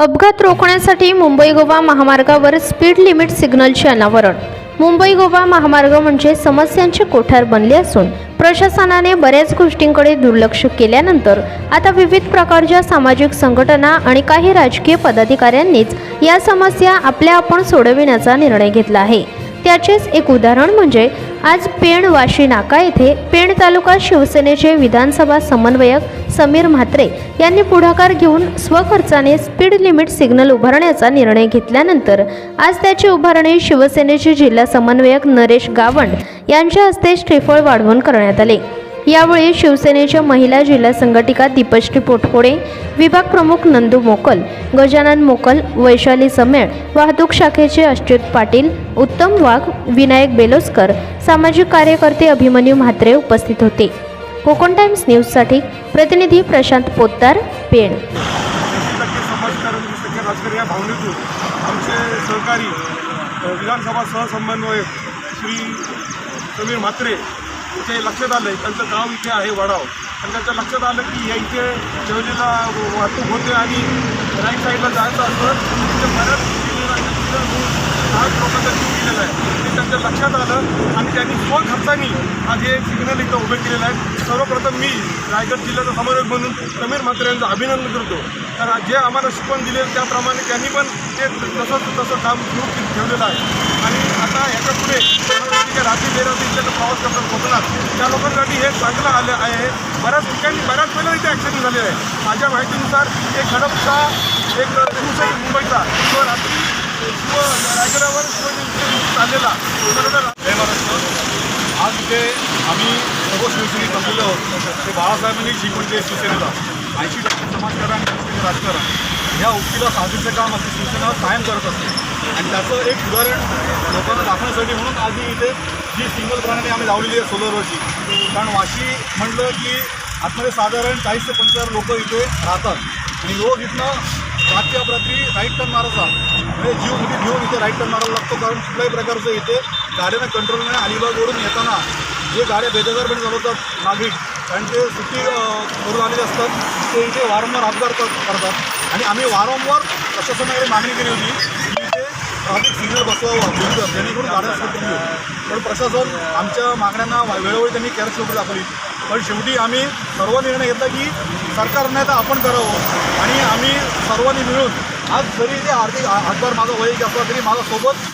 अपघात रोखण्यासाठी मुंबई गोवा महामार्गावर स्पीड लिमिट सिग्नलचे अनावरण. मुंबई गोवा महामार्ग म्हणजे समस्यांचे कोठार बनले असून प्रशासनाने बऱ्याच गोष्टींकडे दुर्लक्ष केल्यानंतर आता विविध प्रकारच्या सामाजिक संघटना आणि काही राजकीय पदाधिकाऱ्यांनीच या समस्या आपल्या आपण सोडविण्याचा निर्णय घेतला आहे. त्याचेच एक उदाहरण म्हणजे आज पेण वाशी नाका येथे पेण तालुका शिवसेनेचे विधानसभा समन्वयक समीर म्हात्रे यांनी पुढाकार घेऊन स्वखर्चाने स्पीड लिमिट सिग्नल उभारण्याचा निर्णय घेतल्यानंतर आज त्याची उभारणी शिवसेनेचे जिल्हा समन्वयक नरेश गावंड यांच्या हस्ते श्रीफळ वाढवून करण्यात आले. यावेळी शिवसेनेच्या महिला जिल्हा संघटिका दीपश्री पोटफोडे विभाग प्रमुख नंदू मोकल गजानन मोकल वैशाली समेळ वाहतूक शाखेचे अच्युत पाटील उत्तम वाघ विनायक बेलोस्कर सामाजिक कार्यकर्ते अभिमन्यू म्हात्रे उपस्थित होते. कोकण टाइम्स न्यूजसाठी प्रतिनिधी प्रशांत पोतदार पेण. या भावनेतून आमचे सहकारी विधानसभा सहसमन्वयक श्री समीर म्हात्रे इथे लक्षात आलं त्यांचं गाव इथे आहे वडाव. आणि त्यांच्या लक्षात आलं की या इथे जेवलेला वाहतूक होते आणि राईट साईडला जायचं असतं. तिथे बऱ्याच दहा लोकांचा जीव गेलेला आहे ते त्यांच्या लक्षात आलं आणि त्यांनी स्वखर्चानी आज हे सिग्नल इथं उभे केलेलं आहे सर्वप्रथम मी रायगड जिल्ह्याचा समन्वयक म्हणून समीर म्हात्रे यांचं अभिनंदन करतो कारण जे आम्हाला शिकवण दिले त्याप्रमाणे त्यांनी पण ते तसंच तसं काम सुरू ठेवलेलं आहे आणि आता ह्याच्या पुढे रात्री बेरात्री इथं प्रवास करतात कोकणात त्या लोकांसाठी हे चांगलं आलं आहे बऱ्याच ठिकाणी बऱ्याच वेळेला इथे ॲक्सिडेंट झालेलं आहे माझ्या माहितीनुसार एक हडपचा एक शिवसैनिक मुंबईचा तो रात्री रायगडावर चाललेला जय महाराष्ट्र आज इथे आम्ही सर्व शिवसेनेत बसलेलो आहोत ते बाळासाहेबांनी शिकवण जे शिवसेनेला ऐंशी टक्के समाजकारण आणि राजकारण ह्या उक्तीला साधीचं काम आपली शिवसेना कायम करत असते. आणि त्याचं एक उदाहरण लोकांना दाखवण्यासाठी म्हणून आज ही इथे जी सिंगल प्रणाली आम्ही लावलेली आहे सोलरवरची कारण वाशी म्हटलं की आतमध्ये साधारण चाळीस ते पंचावन्न लोक इथे राहतात. आणि रोज इथनं रात्री अपरात्री राईट टर्न मारायचा. म्हणजे जीव म्हणजे घेऊन इथे राईट टर्न मारायला लागतो कारण कुठल्याही प्रकारचं इथे गाड्यांना कंट्रोल नाही. अलिबागवरून येताना जे गाड्या बेदरकारपणे चालवतात नागरिक कारण ते सुट्टी करून आलेले असतात ते इथे वारंवार अपघात करतात. आणि आम्ही वारंवार प्रशासनाकडे मागणी केली होती की इथे ट्रॅफिक सिग्नल बसवावं जेणेकरून जेणेकरून गाड्या सुटून घेऊ पण प्रशासन आमच्या मागण्यांना वेळोवेळी त्यांनी कॅरेज दाखवली पण शेवटी आम्ही सर्व निर्णय घेतला की सरकार नाही तर आपण करावं. आणि सर्वांनी मिळून आज जरी ते आर्थिक हातभार माझा वैयक असला तरी माझ्यासोबत